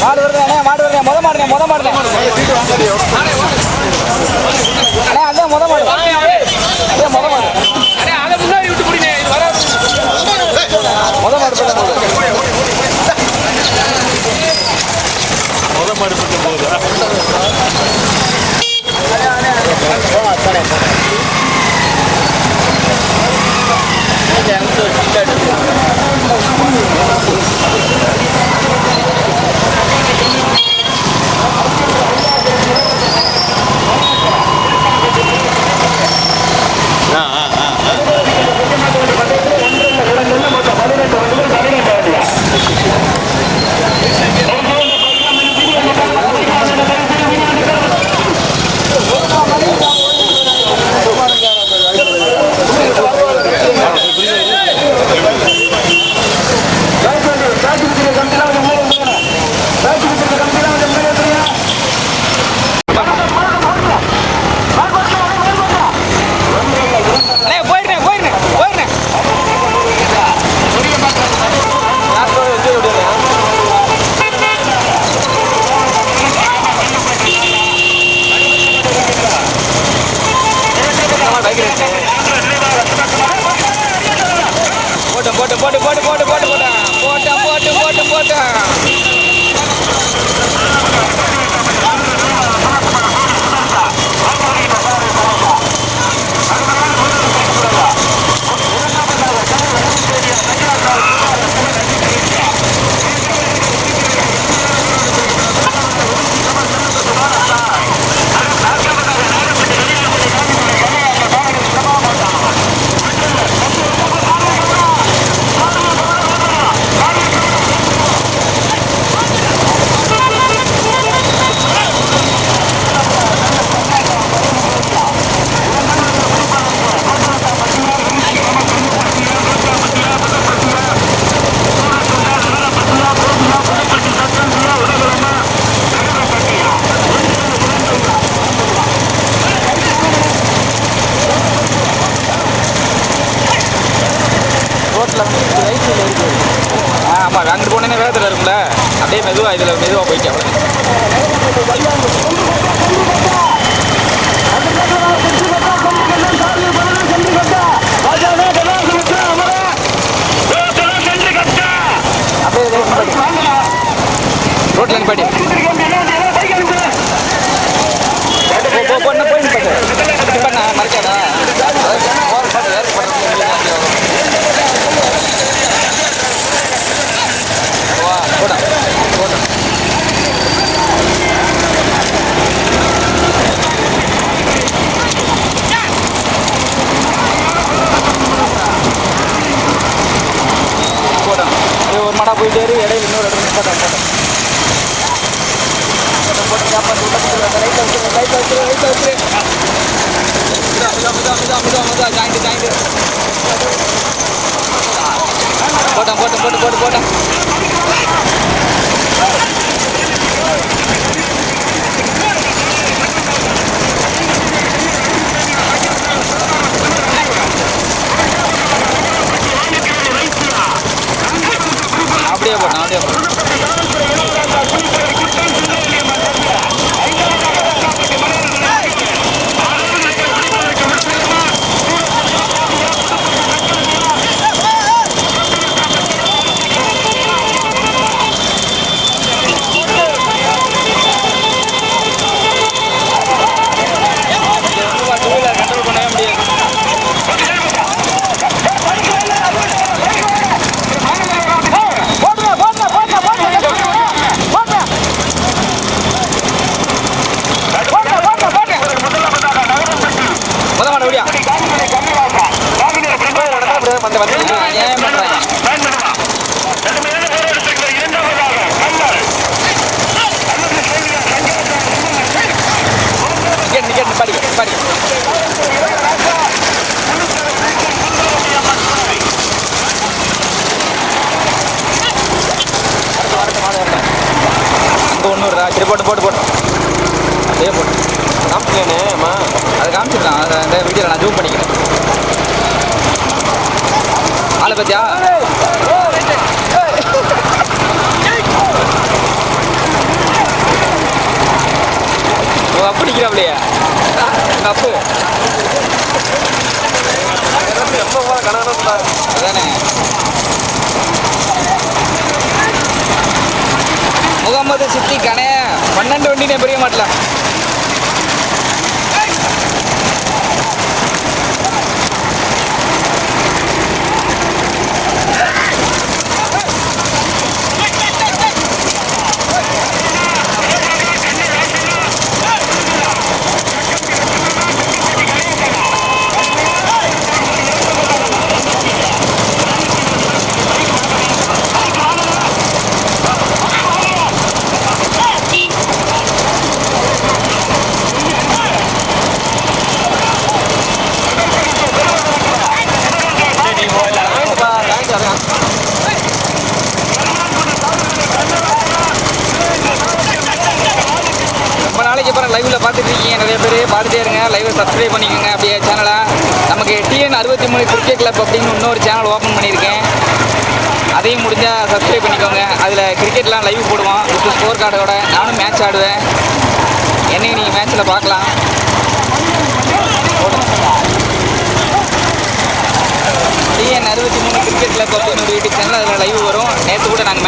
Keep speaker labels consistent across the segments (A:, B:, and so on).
A: மாடு வருது அண்ணே மாடு வருது மொத மாடுங்க மொத மாடுங்க அண்ணே அதான் மொத மாடு రోడ్లను పడి. போட்டான் போட்டான் போட்டு போட்டு போட்டான்.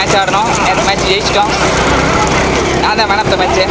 B: மேட்ச் ஆடணும். எந்த மேட்ச் ஜெயிச்சிட்டோம். நான் தான் மேன் ஆஃப் த மேட்ச்சு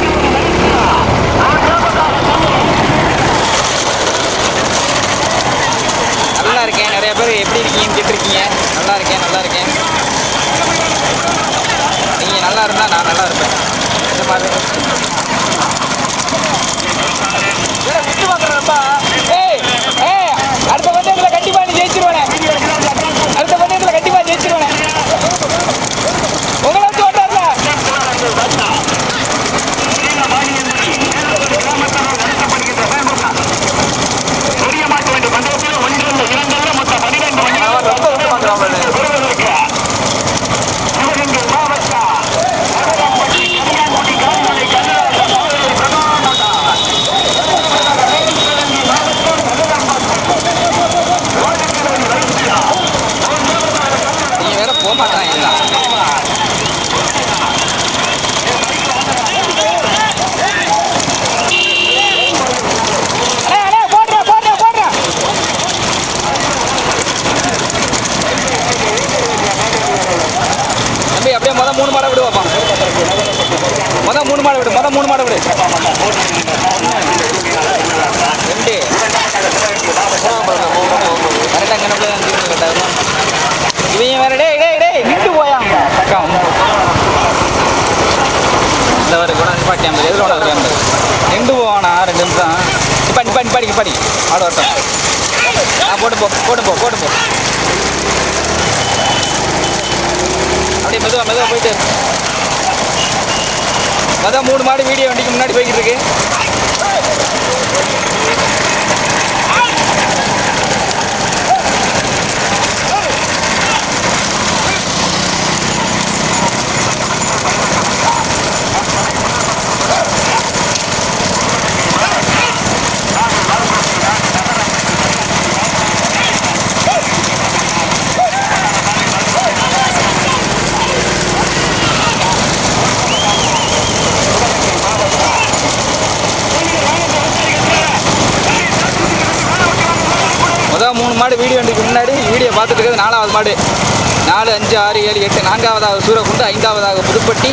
B: நான்காவதாக சூரக்குண்டு ஐந்தாவதாக புதுப்பட்டி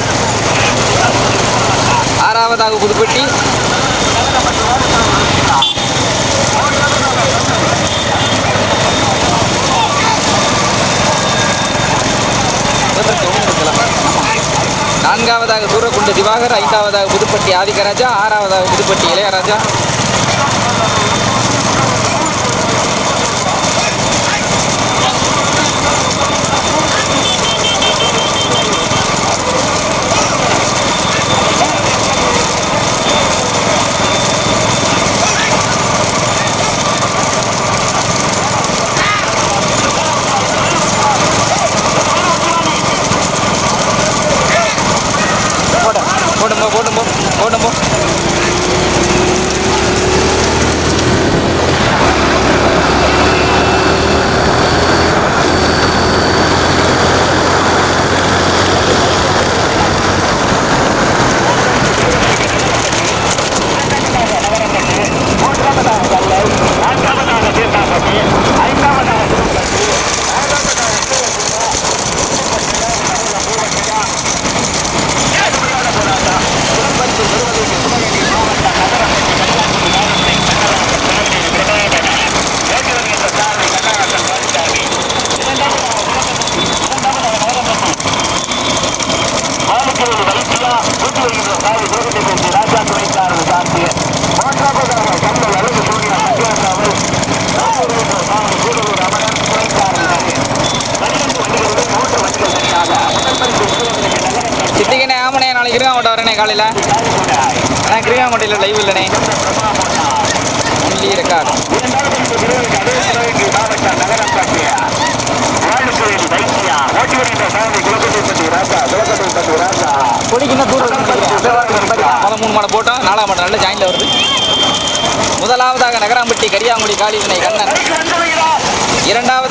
B: ஆறாவதாக புதுப்பட்டி. நான்காவதாக சூரக்குண்டு திவாகர் ஐந்தாவதாக புதுப்பட்டி ஆதிக்கராஜா ஆறாவதாக புதுப்பட்டி இளையராஜா.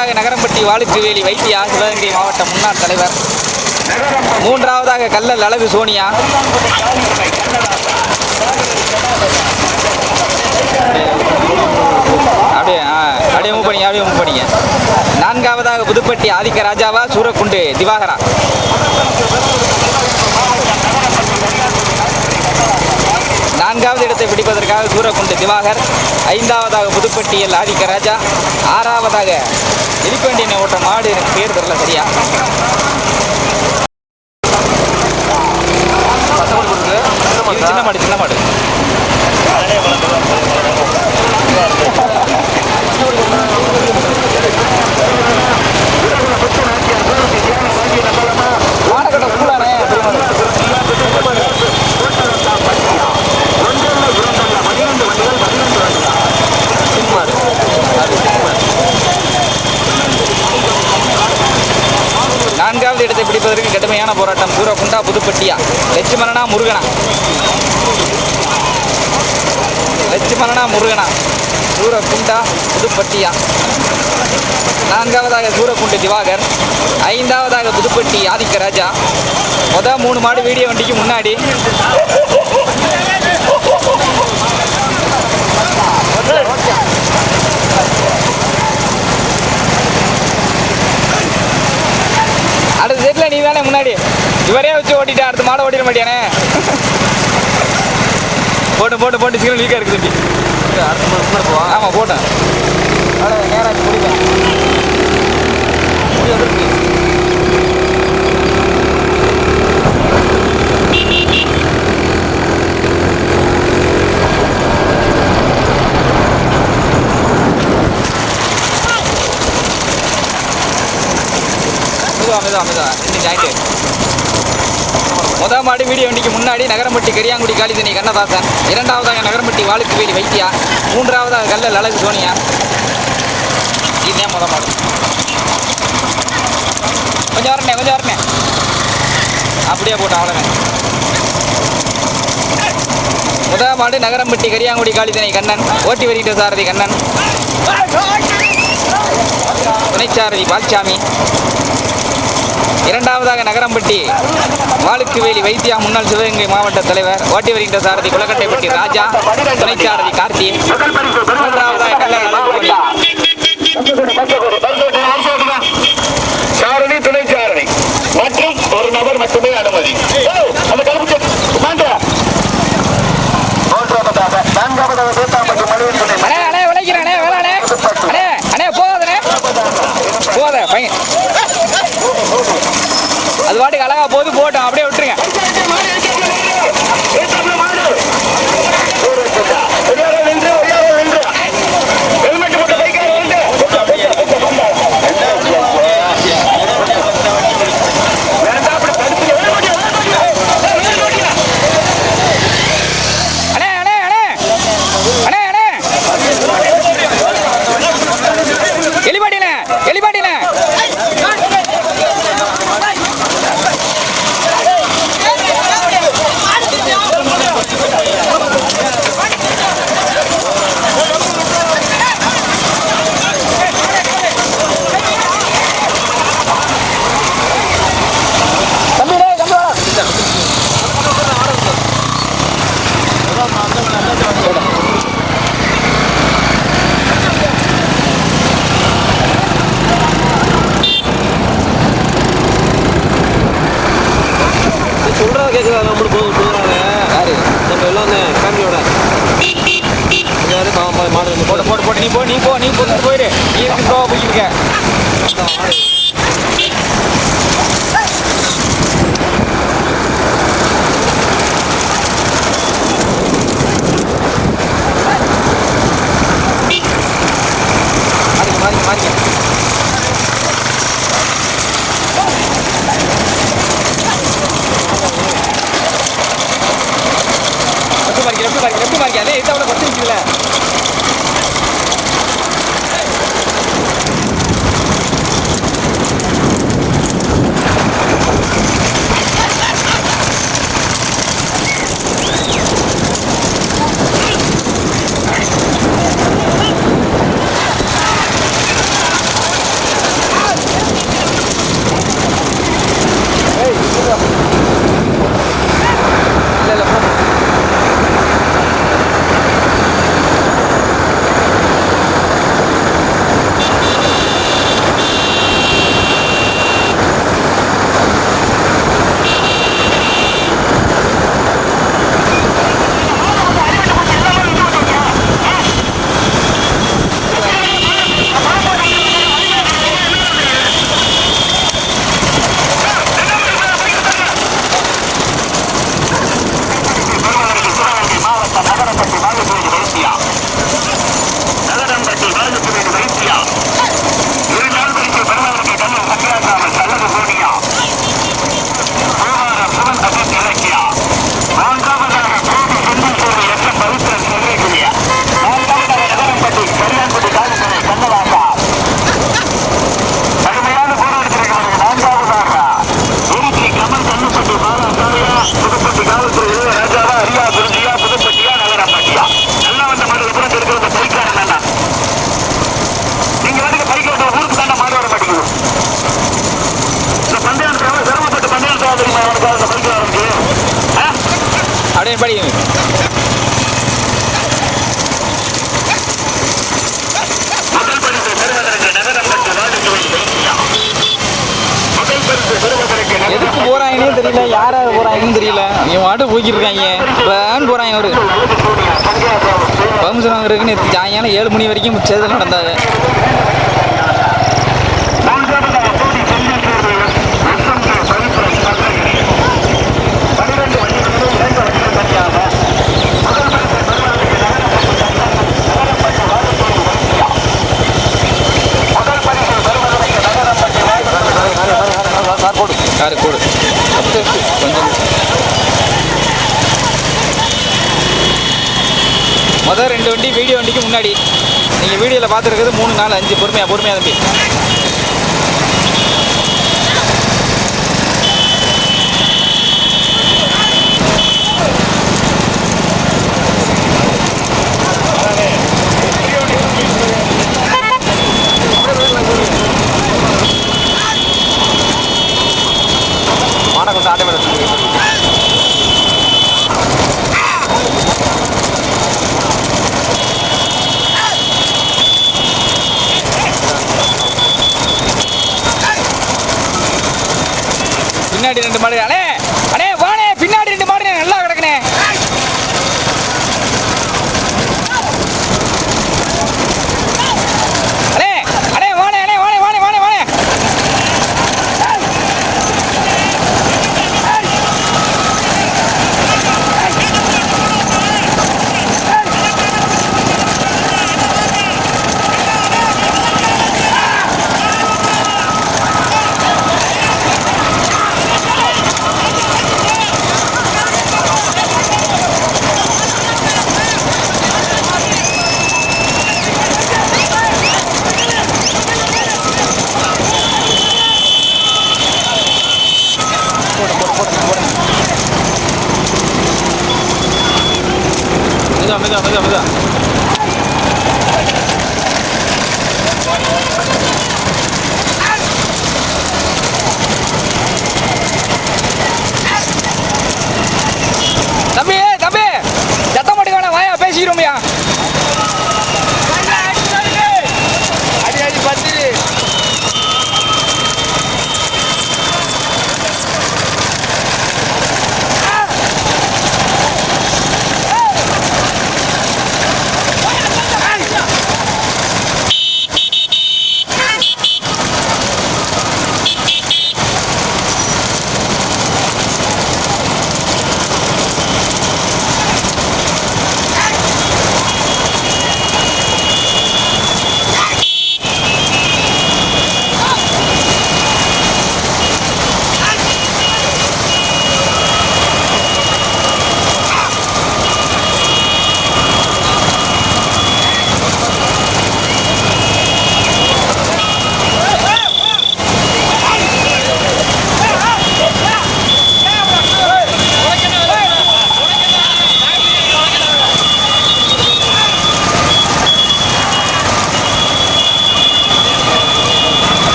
B: இரண்டாவதாக நகரம்பட்டி வாளுக்குவேலி வைத்தியா சிவகங்கை மாவட்ட முன்னாள் தலைவர். மூன்றாவதாக கல்லல் அழகு சோனியா. அப்படியே ஆ அப்படியே மூவ் பண்ணி அப்படியே மூவ் பண்ணிங்க. நான்காவதாக புதுப்பட்டி ஆதிக்க ராஜாவா சூரக்குண்டு திவாகரா. நான்காவது இடத்தை பிடிப்பதற்காக சூரக்குண்டு திவாகர். ஐந்தாவதாக புதுப்பட்டியில் ஆதிக்க ராஜா. ஆறாவதாக எலிப்பண்டியனை ஓட்ட மாடு எனக்கு பேர் தெரில சரியா? சின்ன மாடு சின்ன மாடு மாடக்கட்ட ஃபுல்லானே நான்காவது இடத்தை பிடிப்பதற்கு கடுமையான போராட்டம் சூரகுண்டா புதுப்பட்டியா? லட்சுமணனா முருகனா? லட்சுமணனா முருகனா? சூரகுண்டா புதுப்பட்டியா? நான்காவதாக சூரக்குண்டு திவாகர் ஐந்தாவதாக புதுப்பட்டி ஆதிக்க ராஜா. மொதல் மூணு மாடு வீடியோ வண்டிக்கு முன்னாடி. அடுத்த தானே முன்னாடி? இவரே வச்சு ஓட்டிட்டு அடுத்த மாடை ஓட்டிட மாட்டியானே? போட்டு போட்டு போட்டு சீக்கிரம் லீக்காக இருக்குது தம்பி ஆமாம் போட்டேன் நேராக குடிப்பேன் மெதுவா மெதுவா மெதுவா ரெண்டு ஜாயிண்ட் முதல் மாடு வீடியோ வண்டிக்கு முன்னாடி நகரம்பட்டி கரியாங்குடி காளிதனி கண்ணதாசன். இரண்டாவதாக நகரம்பட்டி வாளுக்குவேலி வைத்தியா. மூன்றாவதாக கல்லல் அழகு சோனியா. இதுதான் முதல் மாடு. கொஞ்சம் வரண்ணே கொஞ்சம் வரண்ணே. அப்படியே போட்டோம் அவ்வளோதான். முதல் மாடு நகரம்பட்டி கரியாங்குடி காளிதனை கண்ணன். ஓட்டி வருகின்ற சாரதி கண்ணன். துணைச்சாரதி பால்சாமி. இரண்டாவதாக நகரம்பட்டி வாழுக்குவேலி வைத்தியா முன்னாள் சிவகங்கை மாவட்ட தலைவர் ஓட்டி வருகின்ற சாரதி குளக்கட்டைப்பட்டி ராஜா துணைச்சாரதி கார்த்தி மூன்றாவதாக
A: சாரணி துணை சாரணி. மற்றும் ஒரு நபர் மட்டுமே அனுமதி. 进去了。
B: எதுக்கு போறாங்கன்னு தெரியல. யார் யார் போறாங்கன்னு தெரியல. இவன் வாட்டு போய்க்கிட்டு இருக்காங்க. வேன் போறாங்க அவரு? பர்மிஷன் வாங்குறதுக்கு நேற்று சாயங்காலம் ஏழு மணி வரைக்கும் சேதல் நடந்தாங்க. சார் போடு கொஞ்சம். மொதல் ரெண்டு வண்டி வீடியோ வண்டிக்கு முன்னாடி. நீங்கள் வீடியோவில் பார்த்துருக்கிறது மூணு நாலு அஞ்சு. பொறுமையாக பொறுமையாக தம்பி.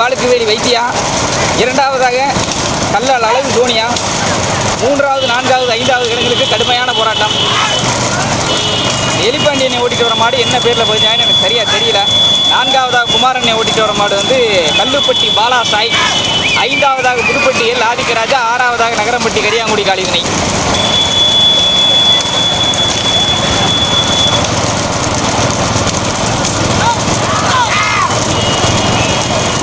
B: வாழுக்குவேலி வைத்தியா. இரண்டாவதாக கல்லால் அளவு தோனியா. மூன்றாவது நான்காவது ஐந்தாவது இடங்களுக்கு கடுமையான போராட்டம். எலிப்பாண்டியனை ஓட்டிட்டு வர மாடு என்ன பேரில் போயிருந்தாங்கன்னு எனக்கு சரியாக தெரியல. நான்காவதாக குமாரனை ஓட்டிட்டு வர மாடு வந்து கல்லுப்பட்டி பாலா சாய். ஐந்தாவதாக புதுப்பட்டி எல் ஆதிக்கராஜா ஆறாவதாக நகரம்பட்டி கரியாங்குடி காளிதனை.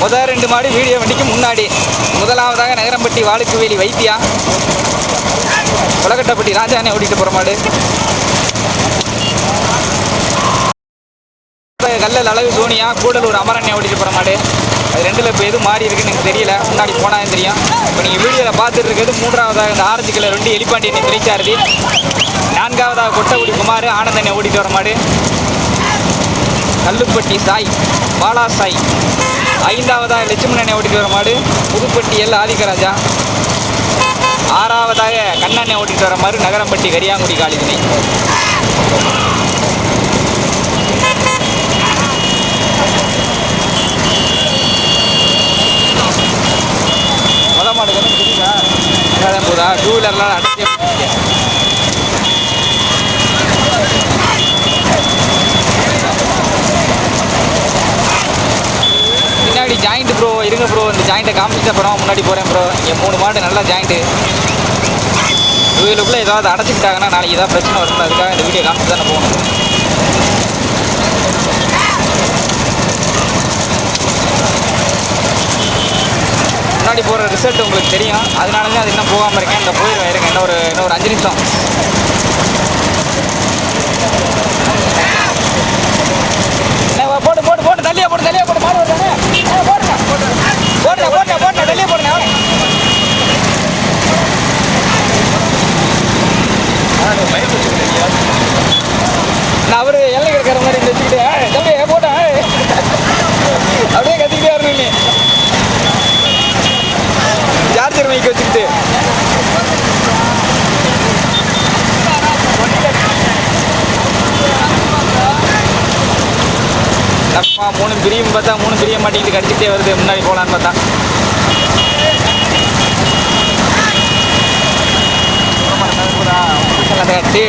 B: முதல் ரெண்டு மாடு வீடியோ வண்டிக்கு முன்னாடி. முதலாவதாக நகரம்பட்டி வாழுக்குவேலி வைத்தியா. உலகட்டப்பட்டி ராஜானே ஓடிட்டு போகிற மாடு. கல்லல் அழகு சோனியா கூடலூர் அமரண்ணே ஓடிட்டு போகிற மாடு. அது ரெண்டில் இப்போ எது மாறி இருக்குன்னு எனக்கு தெரியல. முன்னாடி போனால் தெரியும். இப்போ நீங்கள் வீடியோவில் பார்த்துட்டு இருக்கிறது மூன்றாவதாக இந்த ஆரஞ்சு கலர் ரெண்டு எலிப்பாண்டியன் திரைச்சாரதி. நான்காவதாக கொட்டகுடி குமார் ஆனந்தனை ஓடிட்டு வர மாடு. கல்லுப்பட்டி சாய் பாலா சாய். ஐந்தாவதாக லட்சுமணனை ஓட்டிட்டு வர மாடு? புதுப்பட்டி எல் ஆதிக்கராஜா. ஆறாவதாக கண்ணனை ஓட்டிட்டு வர மாதிரி நகரம்பட்டி கரியாங்குடி காளிதினை. முத மாடு போதா டூ வீலர்லாம் அடைச்சே முன்னாடி ஜாயிண்ட் ப்ரோ இருங்க ப்ரோ இந்த ஜாயிண்ட்டை காமிச்சிட்ட அப்புறம் முன்னாடி போகிறேன் ப்ரோ இங்கே மூணு மாடு நல்லா ஜாயிண்ட்டு இவங்களுக்குள்ளே ஏதாவது அடைச்சிக்கிட்டாங்கன்னா நாளைக்கு ஏதாவது பிரச்சனை வரும் அதுக்காக இந்த வீடியோ காமிச்சு தானே போகணும். முன்னாடி போகிற ரிசல்ட் உங்களுக்கு தெரியும். அதனால தான் அது இன்னும் போகாமல் இருக்கேன். இந்த போயிடுவேன் இருங்க இன்னும் ஒரு இன்னும் ஒரு அஞ்சு நிமிஷம் என்ன, வா, போட்டு தள்ளியே போட்டு தள்ளியே போட்டு தள்ளியா போட்டு மாடு வருதானே ஆ, போடுங்க போட்டுங்க போட்டுங்க போடுங்க நான் அவரு எல்லை இருக்கிற மாதிரி வச்சுக்கிட்டு தம்பி போட்டேன் அப்படியே கத்திக்கிட்டே வரணும் நீ. சார்ஜர் வச்சுக்கிட்டு. தப்பா மூணு பிரியும் பார்த்தா மூணு பிரிய மாட்டேங்குது. கடிச்சிட்டே வருது. முன்னாடி போகலான்னு பார்த்தா.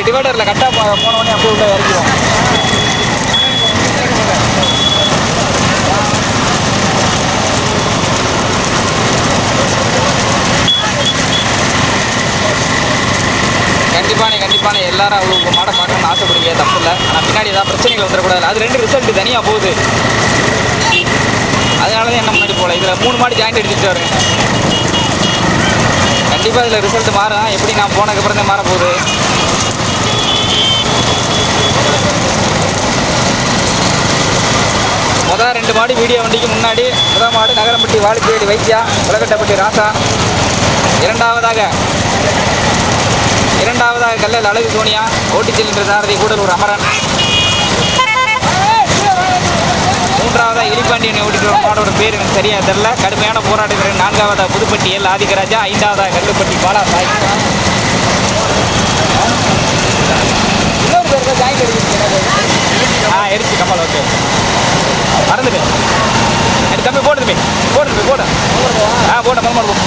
B: டிவைடரில் கட்டா போன உடனே அப்படியே உள்ள இறக்கிடுவோம். கண்டிப்பானே கண்டிப்பானே எல்லாரும் அவங்க மாட மாட்டோம்னு ஆசைப்படுவீங்க தப்பு இல்லை ஆனால் பின்னாடி ஏதாவது பிரச்சனைகள் வந்துடக்கூடாது. அது ரெண்டு ரிசல்ட் தனியாக போகுது. அதனால தான் என்ன முன்னாடி போகல இதில் மூணு மாடு ஜாயிண்ட் அடிச்சுட்டு வருங்க கண்டிப்பாக இதில் ரிசல்ட் மாறும். எப்படி நான் போனதுக்கப்புறம் தான் மாற போகுது. முதல் ரெண்டு மாடு வீடியோ வண்டிக்கு முன்னாடி. முதல் மாடு நகரம்பட்டி வாலிப்பேடி வைத்தியா உலகட்டப்பட்டி ராசா. இரண்டாவதாக இரண்டாவதாக கல்லல் அழகு சோனியா ஓட்டிச் செல்கின்ற சாரதி கூடலூர் அமரன். மூன்றாவதாக இலிப்பாண்டியனை ஓட்டிட்டு வரும் மாடோட பேர் எனக்கு சரியாக தெரில கடுமையான போராட்டத்தில் நான்காவதாக புதுப்பட்டி எல் ஆதிக்கராஜா ஐந்தாவதாக கல்லுப்பட்டி பாலா சாய் இன்னொரு ஜாயின் ஆ எரிச்சு கமல் ஓகே. மறந்துட்டேன் அது தம்பி போடு தம்பி. போடு தம்பி போட. ஆ போட மறுபடியும்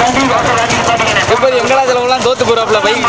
B: திருப்பதி வெங்கடாச்சலம்லாம் தோத்து
A: போறாப்ல பைக்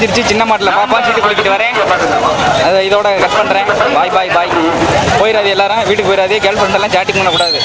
B: முடிஞ்சிருச்சு. சின்ன மாட்டில் பாப்பா சீட்டு குளிக்கிட்டு வரேன். அதை இதோட கட் பண்ணுறேன் பாய் பாய் பாய் போயிடாது எல்லாரும். வீட்டுக்கு போயிடாது கேர்ள் ஃப்ரெண்டெல்லாம் சாட்டிங் பண்ணக்கூடாது.